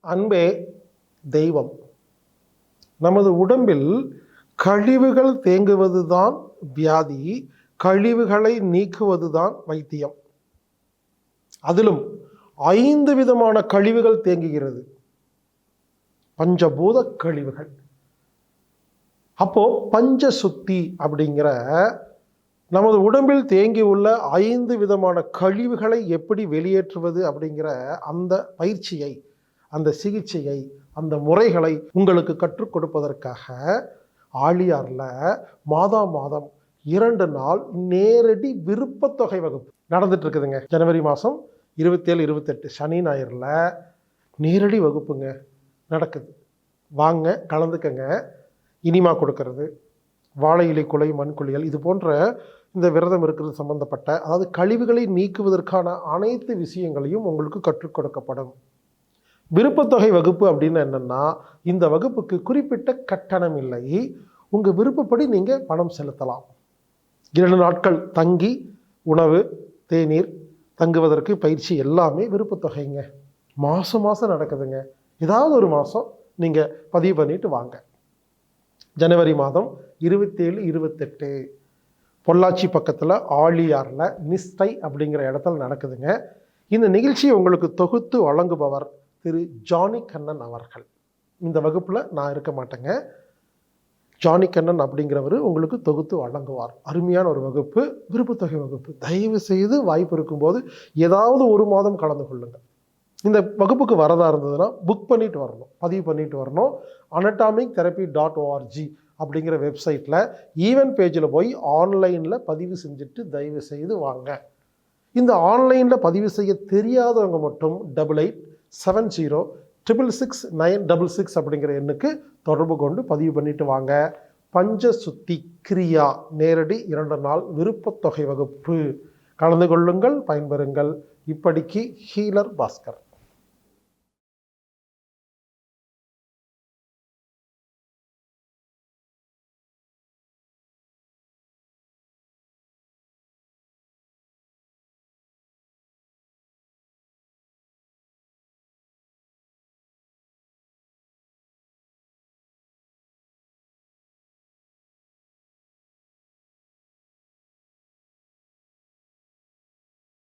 அன்பே தெய்வம். நமது உடம்பில் கழிவுகள் தேங்குவது தான் வியாதி கழிவுகளை நீக்குவது தான் வைத்தியம். அதிலும் ஐந்து விதமான கழிவுகள் தேங்குகிறது. பஞ்சபூத கழிவுகள். அப்போ பஞ்சசுத்தி அப்படிங்கிற நமது உடம்பில் தேங்கியுள்ள ஐந்து விதமான கழிவுகளை எப்படி வெளியேற்றுவது அப்படிங்கிற அந்த பயிற்சியை அந்த சிகிச்சையை அந்த முறைகளை உங்களுக்கு கற்றுக் கொடுப்பதற்காக ஆழியாரில் மாதா மாதம் இரண்டு நாள் நேரடி விருப்பத்தொகை வகுப்பு நடந்துட்டு இருக்குதுங்க ஜனவரி மாதம் இருபத்தேழு இருபத்தெட்டு சனி ஞாயிறில் நேரடி வகுப்புங்க நடக்குது. வாங்க கலந்துக்கங்க. இனிமா கொடுக்கறது வாழை இலை குலை மண்குழியல் இது போன்ற இந்த விரதம் இருக்கிறது சம்பந்தப்பட்ட அதாவது கழிவுகளை நீக்குவதற்கான அனைத்து விஷயங்களையும் உங்களுக்கு கற்றுக் கொடுக்கப்படும். விருப்பத்தொகை வகுப்பு அப்படின்னு என்னென்னா இந்த வகுப்புக்கு குறிப்பிட்ட கட்டணம் இல்லை. உங்கள் விருப்பப்படி நீங்கள் பணம் செலுத்தலாம். இரண்டு நாட்கள் தங்கி உணவு தேநீர் தங்குவதற்கு பயிற்சி எல்லாமே விருப்பத்தொகைங்க. மாதம் மாதம் நடக்குதுங்க. ஏதாவது ஒரு மாதம் நீங்கள் பதிவு பண்ணிட்டு வாங்க. ஜனவரி மாதம் இருபத்தேழு இருபத்தெட்டு. பொள்ளாச்சி பக்கத்தில் ஆழியாரில் நிஸ்தை அப்படிங்கிற இடத்துல நடக்குதுங்க. இந்த நிகழ்ச்சியை உங்களுக்கு தொகுத்து வழங்குபவர் திரு ஜானி கண்ணன் அவர்கள். இந்த வகுப்பில் நான் இருக்க மாட்டேங்க. ஜானி கண்ணன் அப்படிங்கிறவர் உங்களுக்கு தொகுத்து வழங்குவார். அருமையான ஒரு வகுப்பு விருப்பத்தொகை வகுப்பு. தயவு செய்து வாய்ப்பு இருக்கும்போது ஏதாவது ஒரு மாதம் கலந்து கொள்ளுங்கள் இந்த வகுப்புக்கு வரதா இருந்ததுன்னா புக் பண்ணிட்டு வரணும். பதிவு பண்ணிட்டு வரணும். அனட்டாமிக் தெரப்பி டாட் ஓஆர்ஜி அப்படிங்கிற வெப்சைட்டில் ஈவென்ட் பேஜில் போய் ஆன்லைனில் பதிவு செஞ்சுட்டு தயவு செய்து வாங்க. இந்த ஆன்லைனில் பதிவு செய்ய தெரியாதவங்க மட்டும் double eight seven zero triple six nine double six அப்படிங்கிற எண்ணுக்கு தொடர்பு கொண்டு பதிவு பண்ணிட்டு வாங்க. பஞ்சசுத்தி கிரியா நேரடி இரண்டு நாள் விருப்பத்தொகை வகுப்பு. கலந்து கொள்ளுங்கள் பயன்பெறுங்கள். இப்படிக்கு ஹீலர் பாஸ்கர்.